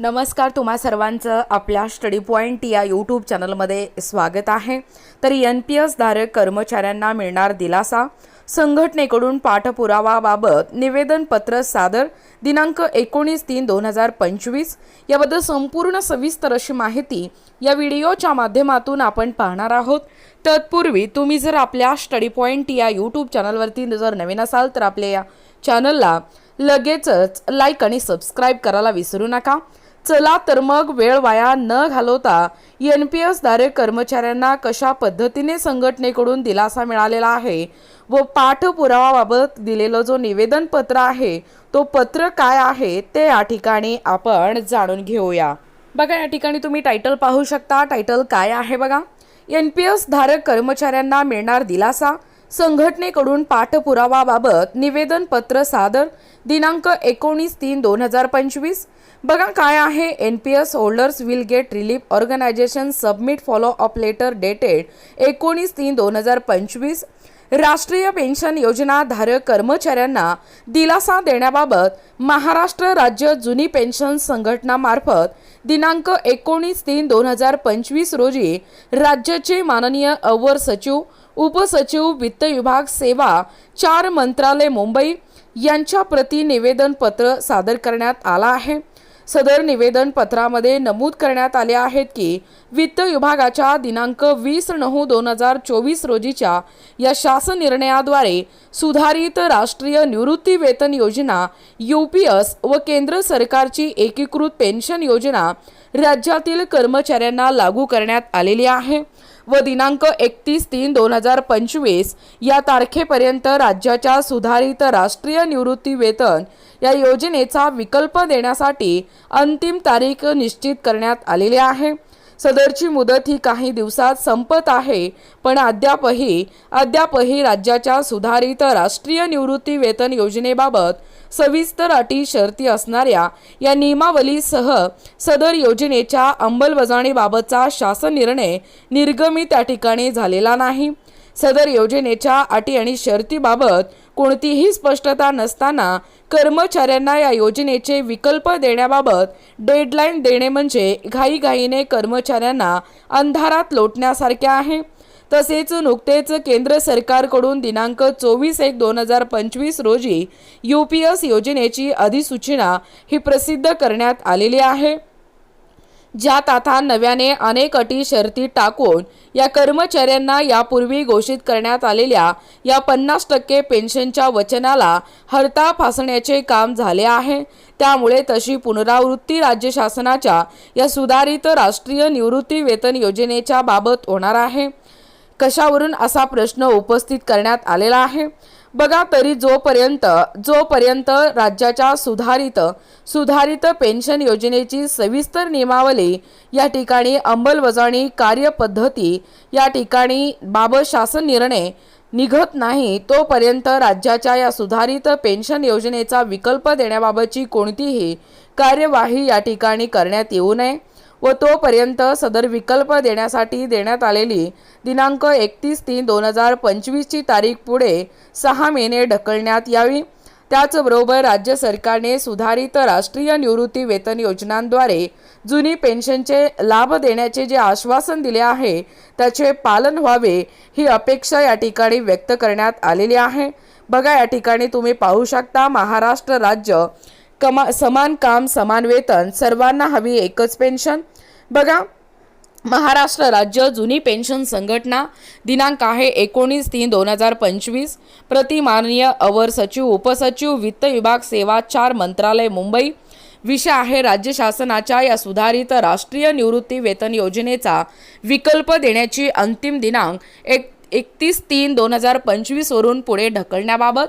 नमस्कार तुम्हा सर्वांचं आपल्या स्टडी पॉईंट या यूट्यूब चॅनलमध्ये स्वागत आहे. तर एन पी एस धारक कर्मचाऱ्यांना मिळणार दिलासा. संघटनेकडून पाठपुरावाबाबत निवेदनपत्र सादर दिनांक एकोणीस तीन दोन हजार पंचवीस. याबद्दल संपूर्ण सविस्तर अशी माहिती या व्हिडिओच्या माध्यमातून आपण पाहणार आहोत. तत्पूर्वी तुम्ही जर आपल्या स्टडी पॉईंट या यूट्यूब चॅनलवरती जर नवीन असाल तर आपल्या या चॅनलला लगेचच लाईक आणि सबस्क्राईब करायला विसरू नका. चला तर मग वेळ वाया न घालवता एन पी एस धारक कर्मचाऱ्यांना कशा पद्धतीने संघटनेकडून दिलासा मिळालेला आहे व पाठपुरावाबाबत दिलेलं जो निवेदन पत्र आहे तो पत्र काय आहे ते या ठिकाणी आपण जाणून घेऊया. बघा या ठिकाणी तुम्ही टायटल पाहू शकता. टायटल काय आहे बघा? एन पी एस धारक कर्मचाऱ्यांना मिळणार दिलासा. संघटनेकडून पाठपुरावाबाबत निवेदन पत्र सादर. दिनांक एकोणीस तीन दोन हजार पंचवीस. बघा काय आहे. N P S holders will get relief organisation submit follow up letter dated एकोणीस तीन दोन हजार पंचवीस. राष्ट्रीय पेन्शन योजना धारक कर्मचाऱ्यांना दिलासा देण्याबाबत महाराष्ट्र राज्य जुनी पेन्शन संघटनामार्फत दिनांक एकोणीस तीन दोन हजार पंचवीस रोजी राज्याचे माननीय अवर सचिव उपसचिव वित्त विभाग सेवा चार मंत्रालय मुंबई यांच्या प्रति निवेदन पत्र सादर करण्यात आला आहे. सदर निवेदन पत्रामध्ये नमूद करण्यात आले आहेत की वित्त विभागाच्या दिनांक वीस नऊ दोन हजार चोवीस रोजीच्या या शासन निर्णयाद्वारे सुधारित राष्ट्रीय निवृत्ती वेतन योजना यू पी एस व केंद्र सरकारची एकीकृत पेन्शन योजना राज्यातील कर्मचाऱ्यांना लागू करण्यात आलेली आहे. व दिनांक एकतीस तीन दोन हजार पंचवीस या तारखेपर्यंत राज्याच्या सुधारित राष्ट्रीय निवृत्ती वेतन या योजनेचा विकल्प देण्यासाठी अंतिम तारीख निश्चित करण्यात आलेली आहे. सदरची मुदत ही काही दिवसात संपत आहे. पण अद्यापही अद्यापही राज्याच्या सुधारित राष्ट्रीय निवृत्ती वेतन योजनेबाबत सविस्तर अटी शर्ती असणाऱ्या या नियमावलीसह सदर योजनेच्या अंमलबजावणीबाबतचा शासन निर्णय निर्गमी त्या ठिकाणी झालेला नाही. सदर योजनेच्या अटी आणि शर्तीबाबत कोणतीही स्पष्टता नसताना कर्मचाऱ्यांना या योजनेचे विकल्प देण्याबाबत डेडलाईन देणे म्हणजे घाईघाईने कर्मचाऱ्यांना अंधारात लोटण्यासारखे आहे. तसेच नुकतेच केंद्र सरकारकडून दिनांक चोवीस एक दोन हजार पंचवीस रोजी यू पी एस योजनेची अधिसूचना ही प्रसिद्ध करण्यात आलेली आहे. ज्यात आता नव्याने अनेक अटी शर्ती टाकून या कर्मचाऱ्यांना यापूर्वी घोषित करण्यात आलेल्या या पन्नास टक्के पेन्शनच्या वचनाला हरता फासण्याचे काम झाले आहे. त्यामुळे तशी पुनरावृत्ती राज्य शासनाच्या या सुधारित राष्ट्रीय निवृत्ती वेतन योजनेच्या बाबत होणार आहे. कशावरून असा प्रश्न उपस्थित करण्यात आलेला आहे? बघा तरी जोपर्यंत जोपर्यंत राज्याच्या सुधारित सुधारित पेन्शन योजनेची सविस्तर नियमावली या ठिकाणी अंमलबजावणी कार्यपद्धती या ठिकाणी बाबत शासन निर्णय निघत नाही तोपर्यंत राज्याच्या या सुधारित पेन्शन योजनेचा विकल्प देण्याबाबतची कोणतीही कार्यवाही या ठिकाणी करण्यात येऊ नये. व तोपर्यंत सदर विकल्प देण्यासाठी देण्यात आलेली दिनांक एकतीस तीन दोन हजार पंचवीसची तारीख पुढे सहा महिने ढकलण्यात यावी. त्याचबरोबर राज्य सरकारने सुधारित राष्ट्रीय निवृत्ती वेतन योजनांद्वारे जुनी पेन्शनचे लाभ देण्याचे जे आश्वासन दिले आहे त्याचे पालन व्हावे ही अपेक्षा या ठिकाणी व्यक्त करण्यात आलेली आहे. बघा या ठिकाणी तुम्ही पाहू शकता महाराष्ट्र राज्य कमा समान काम समान वेतन सर्वांना हवी एकच पेन्शन. बघा महाराष्ट्र राज्य जुनी पेन्शन संघटना दिनांक आहे एकोणीस तीन दोन हजार पंचवीस. प्रतिमाननीय अवर सचिव उपसचिव वित्त विभाग सेवा चार मंत्रालय मुंबई. विषय आहे राज्य शासनाच्या या सुधारित राष्ट्रीय निवृत्ती वेतन योजनेचा विकल्प देण्याची अंतिम दिनांक एक एकतीस तीन दोन हजार पंचवीसवरून पुढे ढकलण्याबाबत.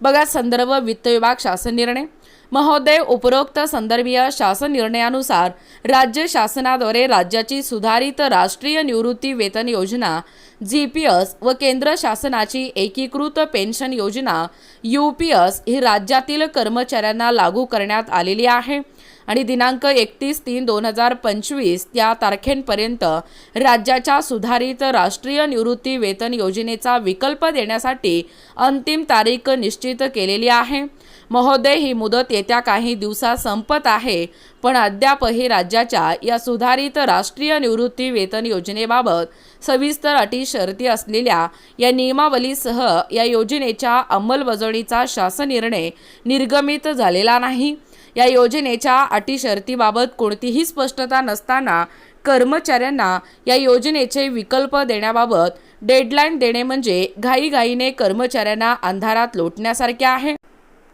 बघा संदर्भ वित्त विभाग शासन निर्णय. महोदय उपरोक्त संदर्भीय शासन निर्णयानुसार राज्य शासनाद्वारे राज्याची सुधारित राष्ट्रीय निवृत्ती वेतन योजना जी पी एस व केंद्र शासनाची एकीकृत पेन्शन योजना यू पी एस ही राज्यातील कर्मचाऱ्यांना लागू करण्यात आलेली आहे. आणि दिनांक एकतीस तीन दोन हजार पंचवीस या तारखेपर्यंत राज्याच्या सुधारित राष्ट्रीय निवृत्ती वेतन योजनेचा विकल्प देण्यासाठी अंतिम तारीख निश्चित केलेली आहे. महोदय ही मुदत येत्या काही दिवसात संपत आहे पण अद्यापही राज्याच्या या सुधारित राष्ट्रीय निवृत्ती वेतन योजनेबाबत सविस्तर अटी शर्ती असलेल्या या नियमावलीसह या योजनेच्या अंमलबजावणीचा शासन निर्णय निर्गमित झालेला नाही. या योजनेच्या अटी शर्तीबाबत कोणतीही स्पष्टता नसताना कर्मचाऱ्यांना या योजनेचे विकल्प देण्याबाबत डेडलाईन देणे म्हणजे घाईघाईने कर्मचाऱ्यांना अंधारात लोटण्यासारखे आहे.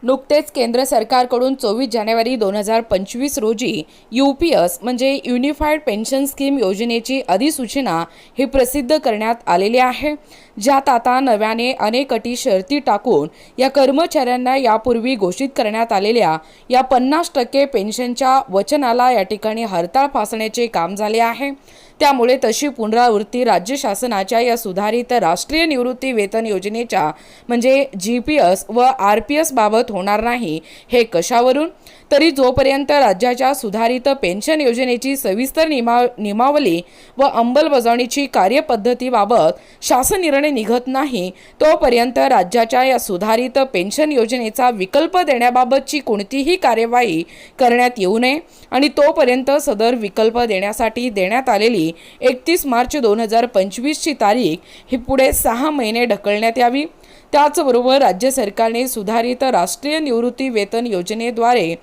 नुकतेच केंद्र सरकारकडून चोवीस जानेवारी दोन हजार पंचवीस रोजी यू पी एस म्हणजे युनिफाईड पेन्शन स्कीम योजनेची अधिसूचना ही प्रसिद्ध करण्यात आलेली आहे ज्यात आता नव्याने अनेक अटी शर्ती टाकून या कर्मचाऱ्यांना यापूर्वी घोषित करण्यात आलेल्या या पन्नास टक्के पेन्शनच्या वचनाला या ठिकाणी हरताळ फासण्याचे काम झाले आहे. त्यामुळे तशी पुनरावृत्ती राज्य शासनाच्या या सुधारित राष्ट्रीय निवृत्ती वेतन योजनेच्या म्हणजे जी पी एस व आर पी एस बाबत होणार नाही हे कशावरून? तरी जोपर्यंत राज्याच्या सुधारित पेन्शन योजनेची सविस्तर नियमा नियमावली व अंमलबजावणीची कार्यपद्धतीबाबत शासन निर्णय निघत नाही तोपर्यंत राज्याच्या या सुधारित पेन्शन योजनेचा विकल्प देण्याबाबतची कोणतीही कार्यवाही करण्यात येऊ नये आणि तोपर्यंत सदर विकल्प देण्यासाठी देण्यात आलेली एकतीस मार्च दोन हजार पंचवीसची तारीख ही पुढे सहा महिने ढकलण्यात यावी. त्याचबरोबर राज्य सरकारने सुधारित राष्ट्रीय निवृत्ती वेतन योजनेद्वारे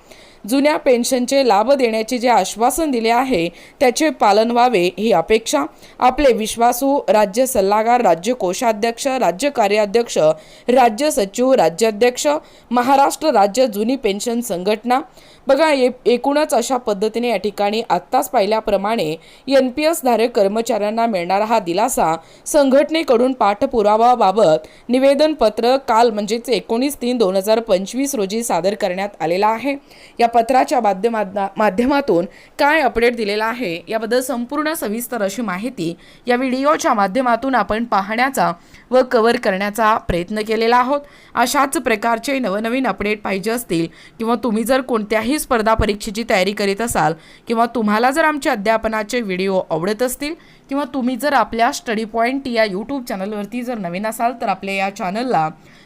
जुन्या पेन्शनचे लाभ देण्याचे जे आश्वासन दिले आहे त्याचे पालन व्हावे ही अपेक्षा. आपले विश्वासू राज्य सल्लागार राज्य कोषाध्यक्ष राज्य कार्याध्यक्ष राज्य सचिव राज्याध्यक्ष महाराष्ट्र राज्य जुनी पेन्शन संघटना. बघा ए एकूणच अशा पद्धतीने या ठिकाणी आत्ताच पाहिल्याप्रमाणे एन पी एस धारक कर्मचाऱ्यांना मिळणारा हा दिलासा संघटनेकडून पाठपुरावाबाबत निवेदनपत्र काल म्हणजेच एकोणीस तीन दोन हजार पंचवीस रोजी सादर करण्यात आलेला आहे. या पत्राच्या माध्यमा माध्यमातून काय अपडेट दिलेला आहे याबद्दल संपूर्ण सविस्तर अशी माहिती या व्हिडिओच्या माध्यमातून आपण पाहण्याचा व कव्हर करण्याचा प्रयत्न केलेला आहोत. अशाच प्रकारचे नवनवीन अपडेट पाहिजे असतील किंवा तुम्ही जर कोणत्याही स्पर्धा परीक्षेची तयारी करीत असाल किंवा तुम्हाला जर आमचे अध्यापनाचे व्हिडिओ आवडत असतील किंवा तुम्ही जर आपल्या स्टडी पॉईंट या यूट्यूब चॅनलवरती जर नवीन असाल तर आपल्या या चॅनलला